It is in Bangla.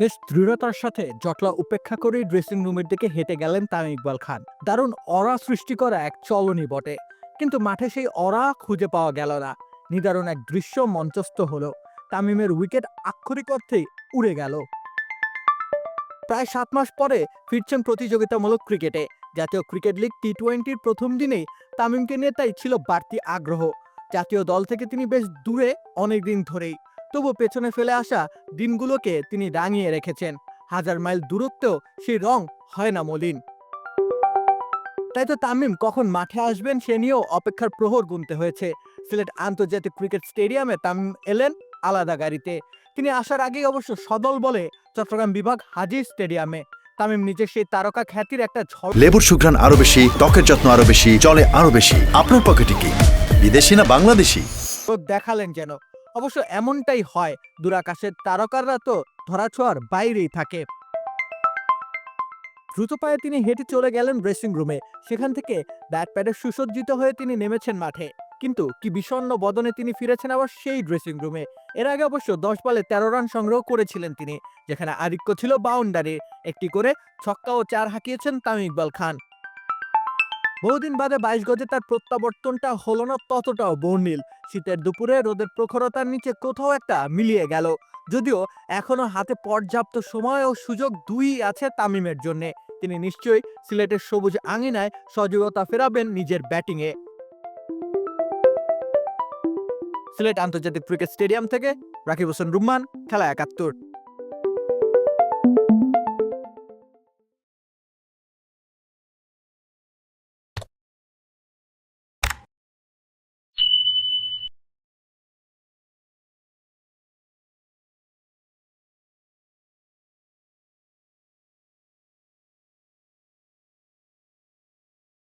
বেশ দৃঢ়তার সাথে জটলা উপেক্ষা করে ড্রেসিং রুমের দিকে হেঁটে গেলেন তামিম ইকবাল খান। দারুণ অরা সৃষ্টি করা এক চলনই বটে। কিন্তু মাঠে সেই অরা খুঁজে পাওয়া গেল না। নিদারুণ এক দৃশ্য মঞ্চস্থ হলো। তামিমের উইকেট আক্ষরিক অর্থেই উড়ে গেল। প্রায় সাত মাস পরে ফিরছেন প্রতিযোগিতামূলক ক্রিকেটে। জাতীয় ক্রিকেট লিগ টি টোয়েন্টির প্রথম দিনেই তামিমকে নিয়ে তাই ছিল বাড়তি আগ্রহ। জাতীয় দল থেকে তিনি বেশ দূরে অনেকদিন ধরেই। তবু পেছনে ফেলে আসা দিনগুলোকে তিনি রাঙিয়ে রেখেছেন। হাজার মাইল দূরত্বেও সেই রং হয় না মলিন। তাই তো তামিম কখন মাঠে আসবেন সে নিয়েও অপেক্ষার প্রহর গুনতে হয়েছে। সিলেট আন্তর্জাতিক ক্রিকেট স্টেডিয়ামে তামিম এলেন আলাদা গাড়িতে। তিনি আসার আগেই অবশ্য সদল বলে চট্টগ্রাম বিভাগ হাজির স্টেডিয়ামে। তামিম নিজের সেই তারকা খ্যাতির একটা লেবুর সুঘ্রাণ আরও বেশি ত্বকের যত্ন আরও বেশি চলে আরও বেশি। আপনার পকেটে কি? বিদেশি না বাংলাদেশি? দেখালেন যেন। অবশ্য এমনটাই হয়, দূরাকাশের তারকাররা তো ধরাছোঁয়ার বাইরেই থাকে। দ্রুত পায়ে তিনি হেঁটে চলে গেলেন ড্রেসিং রুমে সেখান থেকে ব্যাট প্যাডে সুসজ্জিত হয়ে তিনি নেমেছেন মাঠে। কিন্তু কি বিষণ্ণ বদনে তিনি ফিরেছেন আবার সেই ড্রেসিং রুমে এর আগে অবশ্য দশ বলে তেরো রান সংগ্রহ করেছিলেন তিনি, যেখানে আধিক্য ছিল বাউন্ডারি একটি করে ছক্কা ও চার হাঁকিয়েছেন তামিম ইকবাল খান। বহুদিন বাদে বাইশ গজে তার প্রত্যাবর্তনটা হলো না ততটাও বর্ণিল। শীতের দুপুরে রোদের প্রখরতার নিচে কোথাও একটা মিলিয়ে গেল। যদিও এখনও হাতে পর্যাপ্ত সময় ও সুযোগ দুই আছে তামিমের জন্য। তিনি নিশ্চয়ই সিলেটের সবুজ আঙিনায় সজীবতা ফেরাবেন নিজের ব্যাটিংয়ে। সিলেট আন্তর্জাতিক ক্রিকেট স্টেডিয়াম থেকে রাকিব হোসেন রুম্মান, খেলা একাত্তর।